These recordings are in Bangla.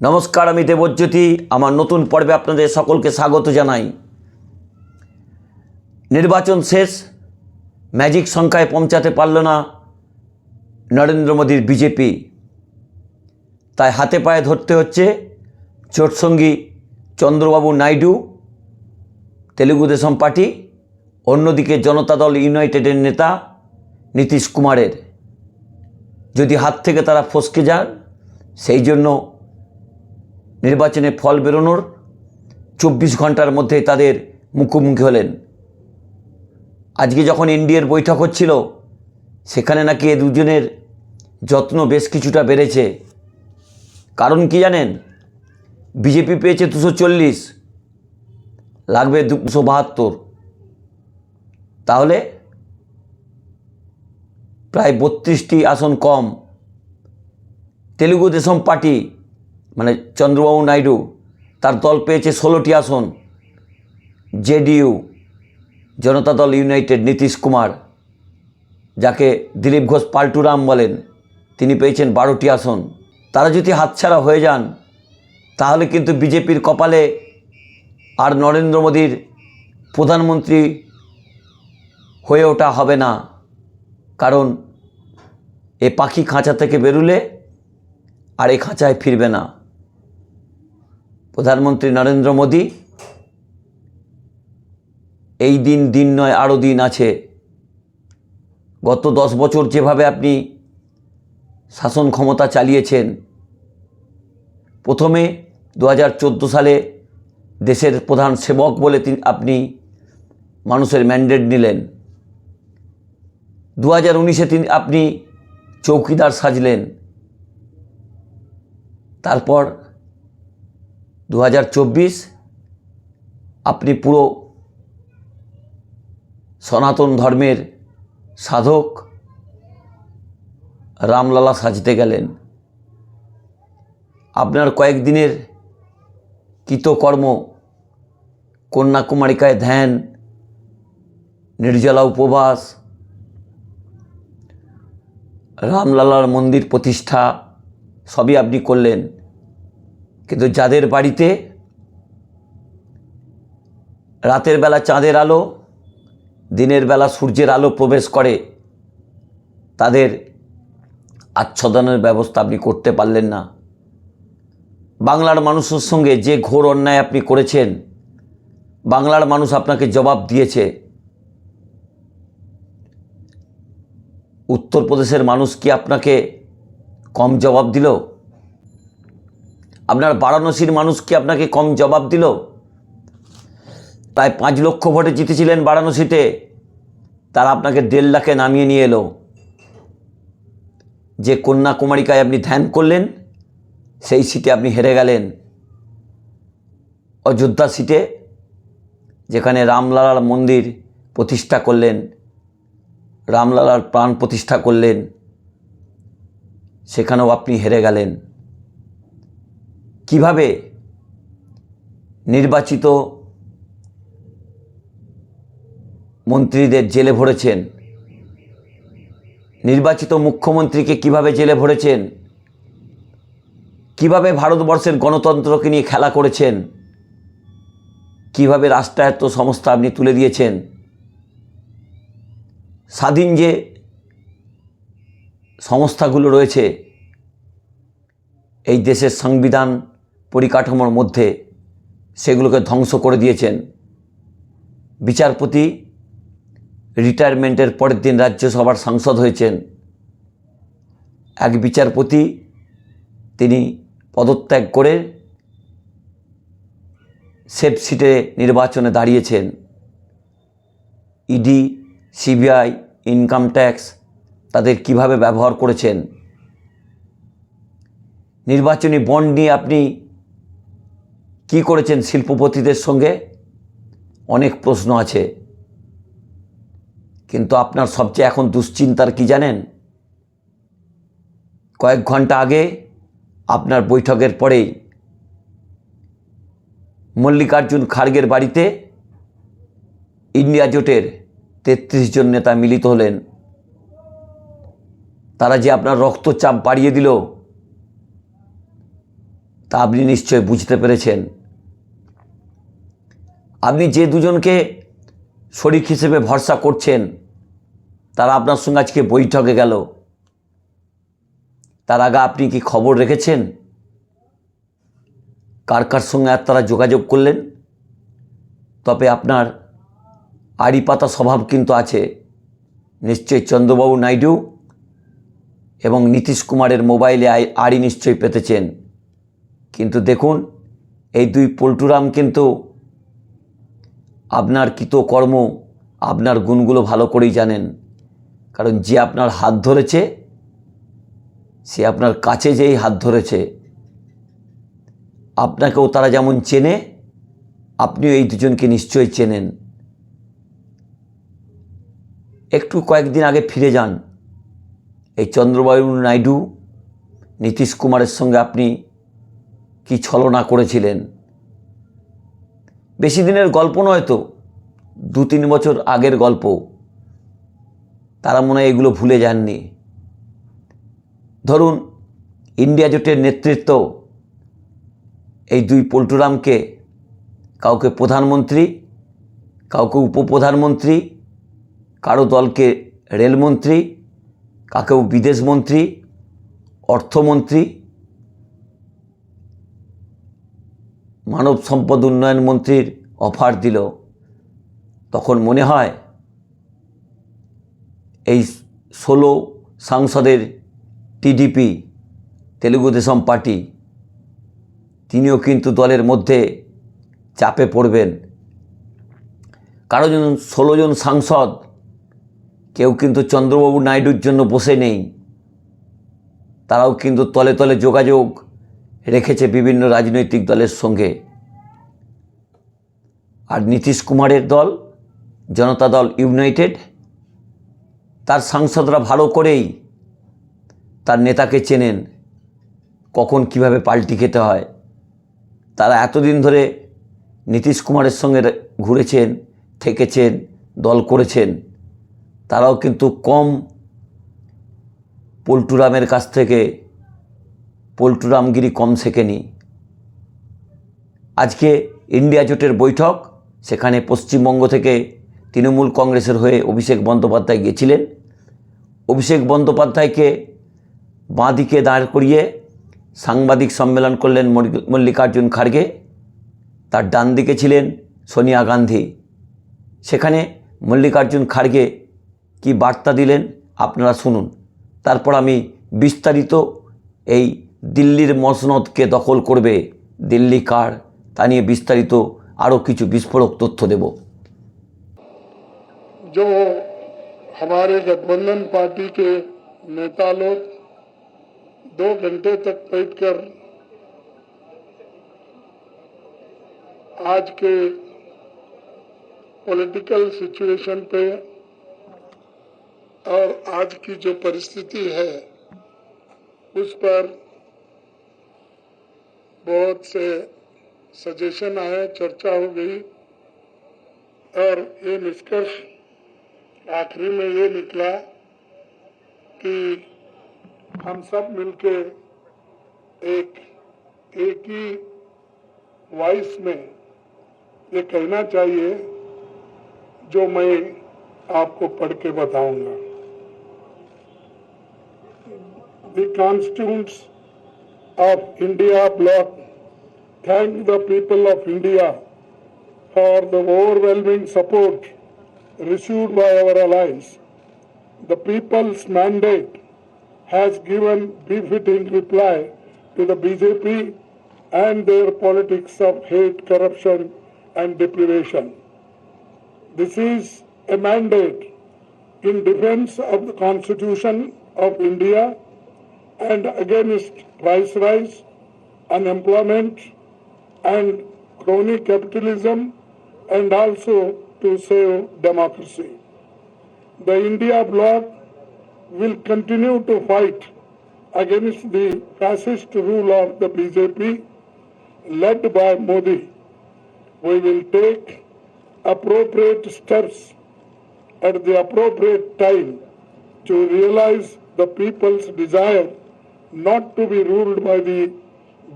নমস্কার, আমি দেবজ্যোতি। আমার নতুন পর্বে আপনাদের সকলকে স্বাগত জানাই। নির্বাচন শেষ, ম্যাজিক সংখ্যায় পৌঁছাতে পারল না নরেন্দ্র মোদীর বিজেপি। তাই হাতে পায়ে ধরতে হচ্ছে জোটসঙ্গী চন্দ্রবাবু নাইডু, তেলুগু দেশম পার্টি, অন্যদিকে জনতা দল ইউনাইটেডের নেতা নীতিশ কুমারের। যদি হাত থেকে তারা ফসকে যান, সেই জন্য নির্বাচনে ফল বেরোনোর চব্বিশ ঘণ্টার মধ্যেই তাদের মুখোমুখি হলেন। আজকে যখন এনডিএর বৈঠক হচ্ছিল, সেখানে নাকি এ দুজনের যত্ন বেশ কিছুটা বেড়েছে। কারণ কি জানেন? বিজেপি পেয়েছে দুশো চল্লিশ, লাগবে দুশো বাহাত্তর। তাহলে প্রায় বত্রিশটি আসন কম। তেলুগু দেশম পার্টি মানে চন্দ্রবাবু নাইডু, তার দল পেয়েছে ষোলোটি আসন। জেডিইউ, জনতা দল ইউনাইটেড, নীতিশ কুমার, যাকে দিলীপ ঘোষ পাল্টুরাম বলেন, তিনি পেয়েছেন বারোটি আসন। তারা যদি হাতছাড়া হয়ে যান, তাহলে কিন্তু বিজেপির কপালে আর নরেন্দ্র মোদীর প্রধানমন্ত্রী হয়ে ওঠা হবে না। কারণ এ পাখি খাঁচা থেকে বেরুলে আর এই খাঁচায় ফিরবে না। প্রধানমন্ত্রী নরেন্দ্র মোদী, এই দিন দিন নয় আরও দিন আছে। গত দশ বছর যেভাবে আপনি শাসন ক্ষমতা চালিয়েছেন, প্রথমে দু হাজার চোদ্দ সালে দেশের প্রধান সেবক বলে তিনি আপনি মানুষের ম্যান্ডেট নিলেন। দু হাজার উনিশে তিনি আপনি চৌকিদার সাজলেন। তারপর দু হাজার চব্বিশ, আপনি পুরো সনাতন ধর্মের সাধক রামলালা সাজতে গেলেন। আপনার কয়েকদিনের কৃতকর্ম কন্যাকুমারিকায় ধ্যান, নির্জলা উপবাস, রামলালার মন্দির প্রতিষ্ঠা, সবই আপনি করলেন। কিন্তু যাদের বাড়িতে রাতের বেলা চাঁদের আলো, দিনের বেলা সূর্যের আলো প্রবেশ করে, তাদের আচ্ছাদনের ব্যবস্থা আপনি করতে পারলেন না। বাংলার মানুষের সঙ্গে যে ঘোর অন্যায় আপনি করেছেন, বাংলার মানুষ আপনাকে জবাব দিয়েছে। উত্তরপ্রদেশের মানুষ কি আপনাকে কম জবাব দিল? আপনার বারাণসীর মানুষ কি আপনাকে কম জবাব দিল? প্রায় পাঁচ লক্ষ ভোটে জিতেছিলেন বারাণসীতে, তারা আপনাকে দেড় লাখে নামিয়ে নিয়ে এলো। যে কন্যাকুমারিকায় আপনি ধ্যান করলেন, সেই সিটে আপনি হেরে গেলেন। অযোধ্যা সিটে, যেখানে রামলালার মন্দির প্রতিষ্ঠা করলেন, রামলালার প্রাণ প্রতিষ্ঠা করলেন, সেখানেও আপনি হেরে গেলেন। কীভাবে নির্বাচিত মন্ত্রীদের জেলে ভরেছেন? নির্বাচিত মুখ্যমন্ত্রীকে কীভাবে জেলে ভরেছেন? কীভাবে ভারতবর্ষের গণতন্ত্রকে নিয়ে খেলা করেছেন? কীভাবে রাষ্ট্রায়ত্ত সংস্থা আপনি তুলে দিয়েছেন? স্বাধীন যে সংস্থাগুলো রয়েছে, এই দেশের সংবিধান পরিকাঠামোর মধ্যে সেগুলোকে ধ্বংস করে দিয়েছেন। বিচারপতি রিটায়ারমেন্টের পরের দিন রাজ্যসভার সাংসদ হয়েছেন। এক বিচারপতি তিনি পদত্যাগ করে সেফ সিটে নির্বাচনে দাঁড়িয়েছেন। ইডি, সিবিআই, ইনকাম ট্যাক্স তাদের কীভাবে ব্যবহার করেছেন? নির্বাচনী বন্ড নিয়ে আপনি কি করেছেন শিল্পপতিদের সঙ্গে? অনেক প্রশ্ন আছে। কিন্তু আপনার সবচেয়ে এখন দুশ্চিন্তার কি জানেন? কয়েক ঘণ্টা আগে আপনার বৈঠকের পরেই মল্লিকার্জুন খাড়গের বাড়িতে ইন্ডিয়া জোটের তেত্রিশ জন নেতা মিলিত হলেন। তারা যে আপনার রক্তচাপ বাড়িয়ে দিল, তা আপনি নিশ্চয় বুঝতে পেরেছেন। আপনি যে দুজনকে শরিক হিসেবে ভরসা করছেন, তারা আপনার সঙ্গে আজকে বৈঠকে গেল। তার আগে আপনি কি খবর রেখেছেন? কার কার সঙ্গে আর তারা যোগাযোগ করলেন? তবে আপনার আড়ি পাতা স্বভাব কিন্তু আছে। নিশ্চয়ই চন্দ্রবাবু নাইডু এবং নীতিশ কুমারের মোবাইলে আড়ি নিশ্চয়ই পেতেছেন। কিন্তু দেখুন, এই দুই পল্টুরাম কিন্তু আপনার কৃতকর্ম, আপনার গুণগুলো ভালো করেই জানেন। কারণ যে আপনার হাত ধরেছে, সে আপনার কাছে যেই হাত ধরেছে, আপনাকেও তারা যেমন চেনে, আপনিও এই দুজনকে নিশ্চয়ই চেনেন। একটু কয়েকদিন আগে ফিরে যান। এই চন্দ্রবাবু নাইডু, নীতিশ কুমারের সঙ্গে আপনি কি ছলনা করেছিলেন? বেশি দিনের গল্প নয় তো, দু তিন বছর আগের গল্প। তারা মনে হয় এগুলো ভুলে যাননি। ধরুন, ইন্ডিয়া জোটের নেতৃত্ব এই দুই পল্টুরামকে, কাউকে প্রধানমন্ত্রী, কাউকে উপপ্রধানমন্ত্রী, কারও দলকে রেলমন্ত্রী, কাকেও বিদেশমন্ত্রী, অর্থমন্ত্রী মানব সম্পদ উন্নয়ন মন্ত্রীর অফার দিল। তখন মনে হয় এই ষোলো সাংসদের টিডিপি তেলুগু দেশম পার্টি, তিনিও কিন্তু দলের মধ্যে চাপে পড়বেন। কারও ষোলো জন সাংসদ, কেউ কিন্তু চন্দ্রবাবু নাইডুর জন্য বসে নেই। তারাও কিন্তু তলে তলে যোগাযোগ রেখেছে বিভিন্ন রাজনৈতিক দলের সঙ্গে। আর নীতিশ কুমারের দল, জনতা দল ইউনাইটেড, তার সাংসদরা ভালো করেই তার নেতাকে চেনেন, কখন কীভাবে পাল্টি খেতে হয়। তারা এতদিন ধরে নীতিশ কুমারের সঙ্গে ঘুরেছেন, থেকেছেন, দল করেছেন। তারাও কিন্তু কম পল্টুরামের কাছ থেকে পল্টুরামগিরি কম শেখেনি আজকে ইন্ডিয়া জোটের বৈঠক, সেখানে পশ্চিমবঙ্গ থেকে তৃণমূল কংগ্রেসের হয়ে অভিষেক বন্দ্যোপাধ্যায় গিয়েছিলেন অভিষেক বন্দ্যোপাধ্যায়কে বাঁ দিকে দাঁড় করিয়ে সাংবাদিক সম্মেলন করলেন মল্লি- মল্লিকার্জুন খাড়গে। তার ডান দিকে ছিলেন সোনিয়া গান্ধী। সেখানে মল্লিকার্জুন খাড়গে কি বার্তা দিলেন, আপনারা শুনুন। তারপর আমি বিস্তারিত এই দিল্লির মসনদকে দখল করবে দিল্লি কার তা নিয়ে বিস্তারিত আরও কিছু বিস্ফোরক তথ্য দেব जो हमारे गठबंधन पार्टी के नेता लोग दो घंटे तक बैठकर आज के पॉलिटिकल सिचुएशन पे और आज की जो परिस्थिति है उस पर बहुत से सजेशन आए, चर्चा हो गई, और ये निष्कर्ष आखिरी में ये निकला कि हम सब मिलके एक एक ही वॉइस में ये कहना चाहिए, जो मैं आपको पढ़ के बताऊँगा। The constituents of India bloc thank the people of India for the overwhelming support received by our allies. The people's mandate has given befitting reply to the BJP and their politics of hate, corruption, and deprivation. This is a mandate in defense of the Constitution of India and against price rise, unemployment, and crony capitalism, and also to save democracy. The India bloc will continue to fight against the fascist rule of the BJP led by Modi. We will take appropriate steps at the appropriate time to realize the people's desire not to be ruled by the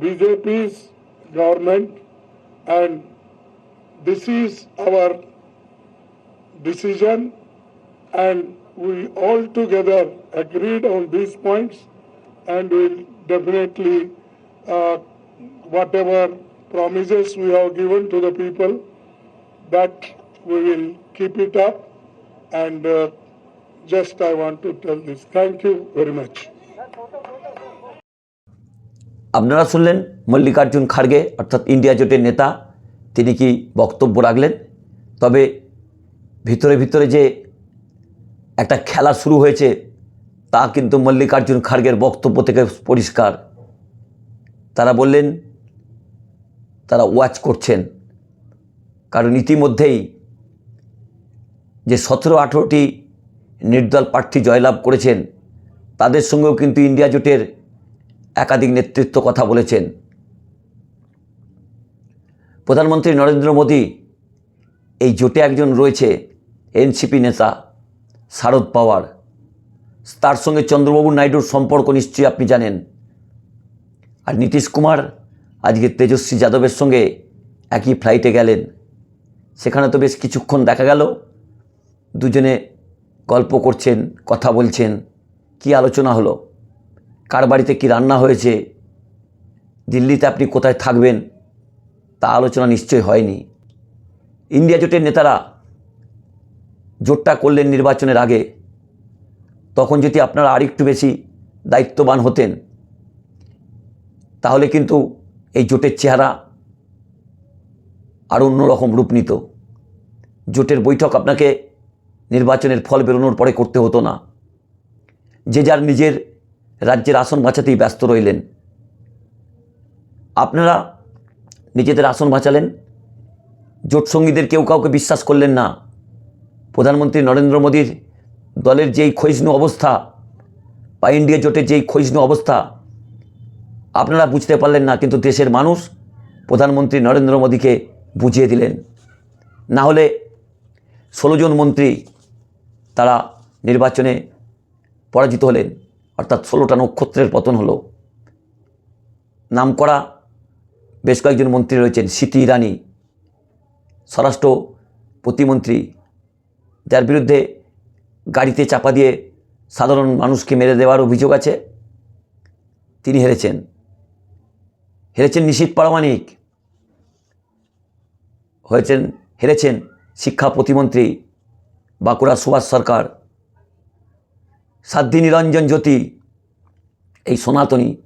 BJP's government. And this is our decision. And we all together agreed on these points. And will definitely uh, whatever promises we have given to the people that we will keep it up. And uh, just I want to tell this. Thank you very much. আপনারা শুনলেন মল্লিকার্জুন খাড়গে, অর্থাৎ ইন্ডিয়া জোটের নেতা। তিনি কি বক্তব্য রাখলেন? তবে ভিতরে ভিতরে যে একটা খেলা শুরু হয়েছে, তা কিন্তু মল্লিকার্জুন খাড়গের বক্তব্য থেকে পরিষ্কার। তারা বললেন, তারা ওয়াচ করছেন। কারণ ইতিমধ্যেই যে সতেরো আঠেরোটি নির্দল প্রার্থী জয়লাভ করেছেন, তাদের সঙ্গেও কিন্তু ইন্ডিয়া জোটের একাধিক নেতৃত্ব কথা বলেছেন। প্রধানমন্ত্রী নরেন্দ্র মোদী, এই জোটে একজন রয়েছে এনসিপি নেতা শারদ পাওয়ার। তার সঙ্গে চন্দ্রবাবু নাইডুর সম্পর্ক নিশ্চয়ই আপনি জানেন। আর নীতিশ কুমার আজকে তেজস্বী যাদবের সঙ্গে একই ফ্লাইটে গেলেন। সেখানে তো বেশ কিছুক্ষণ দেখা গেল। দুজনে গল্প করছেন, কথা বলছেন। কি আলোচনা হলো? কার বাড়িতে কী রান্না হয়েছে? দিল্লিতে আপনি কোথায় থাকবেন? তা আলোচনা নিশ্চয় হয়নি। ইন্ডিয়া জোটের নেতারা জোটটা করলেন নির্বাচনের আগে। তখন যদি আপনারা আরেকটু বেশি দায়িত্ববান হতেন, তাহলে কিন্তু এই জোটের চেহারা আরও অন্যরকম রূপ নিত। জোটের বৈঠক আপনাকে নির্বাচনের ফল বেরোনোর পরে করতে হতো না। যে যার নিজের রাজ্যের আসন বাঁচাতেই ব্যস্ত রইলেন। আপনারা নিজেদের আসন বাঁচালেন। জোট সঙ্গীদের কেউ কাউকে বিশ্বাস করলেন না। প্রধানমন্ত্রী নরেন্দ্র মোদীর দলের যেই ক্ষয়িষ্ণু অবস্থা, বা ইন্ডিয়া জোটের যেই ক্ষয়িষ্ণু অবস্থা, আপনারা বুঝতে পারলেন না, কিন্তু দেশের মানুষ প্রধানমন্ত্রী নরেন্দ্র মোদীকে বুঝিয়ে দিলেন। না হলে ষোলো জন মন্ত্রী তারা নির্বাচনে পরাজিত হলেন। অর্থাৎ ষোলোটা নক্ষত্রের পতন হলো। নাম করা বেশ কয়েকজন মন্ত্রী রয়েছেন। স্মৃতি ইরানি, স্বরাষ্ট্র প্রতিমন্ত্রী, যার বিরুদ্ধে গাড়িতে চাপা দিয়ে সাধারণ মানুষকে মেরে দেওয়ার অভিযোগ আছে। তিনি হেরেছেন। হেরেছেন নিশীত পারমাণিক। হয়েছেন, হেরেছেন শিক্ষা প্রতিমন্ত্রী বাঁকুড়া সুভাষ সরকার। সাধ্যী নিরঞ্জন জ্যোতি, এই সনাতনী,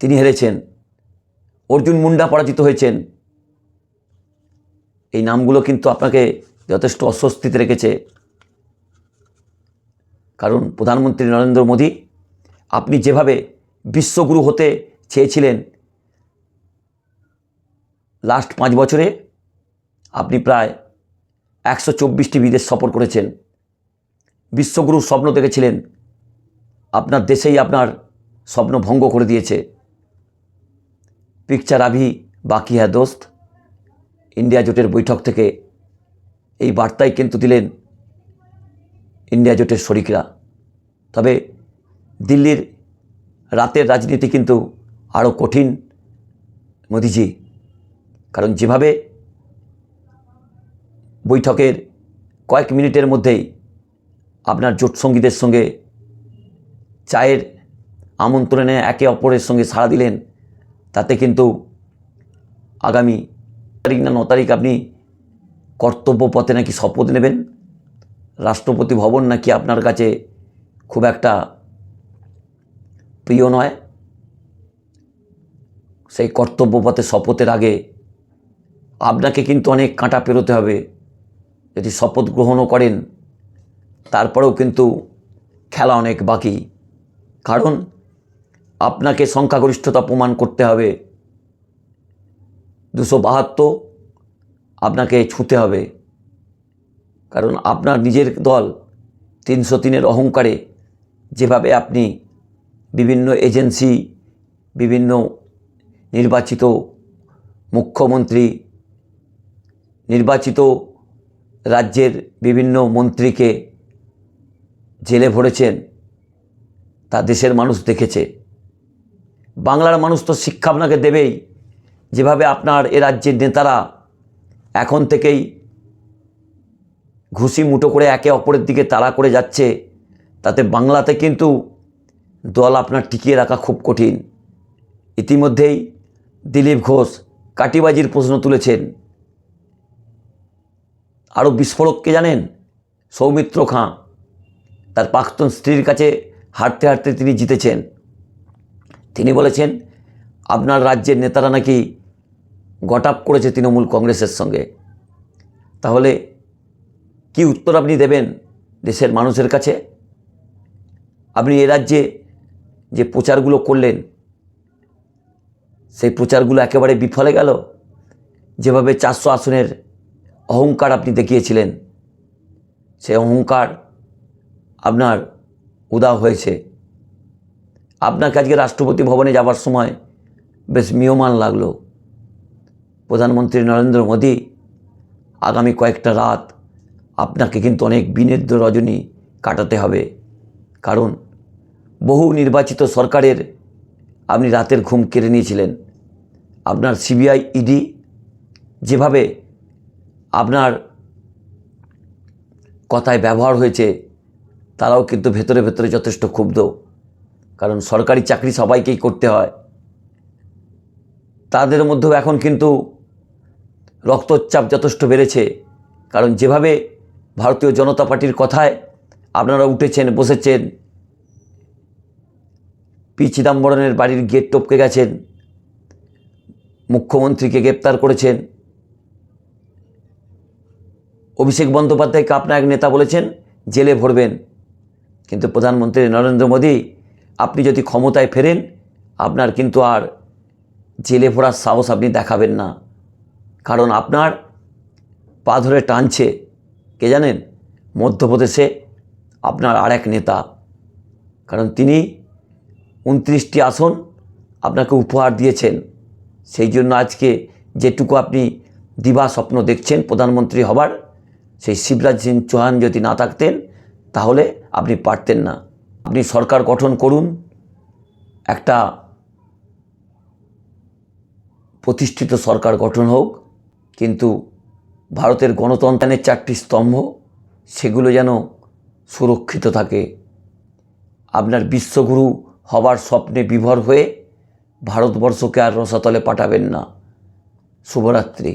তিনি হেরেছেন। অর্জুন মুন্ডা পরাজিত হয়েছেন। এই নামগুলো কিন্তু আপনাকে যথেষ্ট অস্বস্তিতে রেখেছে। কারণ প্রধানমন্ত্রী নরেন্দ্র মোদী, আপনি যেভাবে বিশ্বগুরু হতে চেয়েছিলেন লাস্ট পাঁচ বছরে আপনি প্রায় একশো চব্বিশটি বিদেশ সফর করেছেন। বিশ্বগুরুর স্বপ্ন দেখেছিলেন। আপনার দেশেই আপনার স্বপ্ন ভঙ্গ করে দিয়েছে। পিকচার আভি, বাকি হ্যাঁ দোস্ত। ইন্ডিয়া জোটের বৈঠক থেকে এই বার্তাই কিন্তু দিলেন ইন্ডিয়া জোটের শরিকরা। তবে দিল্লির রাতের রাজনীতি কিন্তু আরও কঠিন মোদিজি। কারণ যেভাবে বৈঠকের কয়েক মিনিটের মধ্যেই আপনার জোট সঙ্গীদের সঙ্গে চায়ের আমন্ত্রণে একে অপরের সঙ্গে সাড়া দিলেন, তাতে কিন্তু আগামী তারিখ না ন তারিখ আপনি কর্তব্য পথে নাকি শপথ নেবেন? রাষ্ট্রপতি ভবন নাকি আপনার কাছে খুব একটা প্রিয় নয়? সেই কর্তব্য পথে শপথের আগে আপনাকে কিন্তু অনেক কাঁটা পেরোতে হবে। যদি শপথ গ্রহণও করেন তারপরেও কিন্তু খেলা অনেক বাকি। কারণ আপনাকে সংখ্যাগরিষ্ঠতা প্রমাণ করতে হবে। দুশো বাহাত্তর আপনাকে ছুঁতে হবে। কারণ আপনার নিজের দল তিনশো তিনের অহংকারে যেভাবে আপনি বিভিন্ন এজেন্সি, বিভিন্ন নির্বাচিত মুখ্যমন্ত্রী, নির্বাচিত রাজ্যের বিভিন্ন মন্ত্রীকে জেলে ভরেছেন, তা দেশের মানুষ দেখেছে। বাংলার মানুষ তো শিক্ষা আপনাকে দেবেই। যেভাবে আপনার এ রাজ্যের নেতারা এখন থেকেই ঘুষি মুঠো করে একে অপরের দিকে তাড়া করে যাচ্ছে, তাতে বাংলাতে কিন্তু দল আপনার টিকিয়ে রাখা খুব কঠিন। ইতিমধ্যেই দিলীপ ঘোষ কাটিবাজির প্রশ্ন তুলেছেন। আরও বিস্ফোরককে জানেন? সৌমিত্র খাঁ। তার প্রাক্তন স্ত্রীর কাছে হাঁটতে হাঁটতে তিনি জিতেছেন। তিনি বলেছেন, আপনার রাজ্যের নেতারা নাকি গটাপ করেছে তৃণমূল কংগ্রেসের সঙ্গে। তাহলে কি উত্তর আপনি দেবেন দেশের মানুষের কাছে? আপনি এ রাজ্যে যে প্রচারগুলো করলেন, সেই প্রচারগুলো একেবারে বিফলে গেল? যেভাবে চারশো আসনের অহংকার আপনি দেখিয়েছিলেন, সেই অহংকার আপনার উদাও হয়েছে। আপনাকে আজকে রাষ্ট্রপতি ভবনে যাবার সময় বেশ মিয়মান লাগল। প্রধানমন্ত্রী নরেন্দ্র মোদী আগামী কয়েকটা রাত আপনাকে কিন্তু অনেক বিনির্দ রজনী কাটাতে হবে। কারণ বহু নির্বাচিত সরকারের আপনি রাতের ঘুম কেড়ে নিয়েছিলেন। আপনার সিবিআই ইডি যেভাবে আপনার কথায় ব্যবহার হয়েছে তারাও কিন্তু ভেতরে ভেতরে যথেষ্ট ক্ষুব্ধ। কারণ সরকারি চাকরি সবাইকেই করতে হয়। তাদের মধ্যেও এখন কিন্তু রক্তচাপ যথেষ্ট বেড়েছে। কারণ যেভাবে ভারতীয় জনতা পার্টির কথায় আপনারা উঠেছেন, বসেছেন, পি চিদাম্বরমের বাড়ির গেট টপকে গেছেন, মুখ্যমন্ত্রীকে গ্রেপ্তার করেছেন, অভিষেক বন্দ্যোপাধ্যায়কে আপনার এক নেতা বলেছেন, জেলে ভরবেন। কিন্তু প্রধানমন্ত্রী নরেন্দ্র মোদী, আপনি যদি ক্ষমতায় ফেরেন, আপনার কিন্তু আর জেলে ভরার সাহস আপনি দেখাবেন না। কারণ আপনার পা ধরে টানছে, কে জানেন? মধ্যপ্রদেশে আপনার আর এক নেতা। কারণ তিনি উনত্রিশটি আসন আপনাকে উপহার দিয়েছেন। সেই জন্য আজকে যেটুকু আপনি দিবা স্বপ্ন দেখছেন প্রধানমন্ত্রী হবার, সেই শিবরাজ সিং চৌহান যদি না থাকতেন তাহলে আপনি পারতেন না। আপনি সরকার গঠন করুন, একটা প্রতিষ্ঠিত সরকার গঠন হোক, কিন্তু ভারতের গণতন্ত্রের চারটি স্তম্ভ, সেগুলো যেন সুরক্ষিত থাকে। আপনার বিশ্বগুরু হবার স্বপ্নে বিভোর হয়ে ভারতবর্ষকে আর রসাতলে পাঠাবেন না। শুভরাত্রি।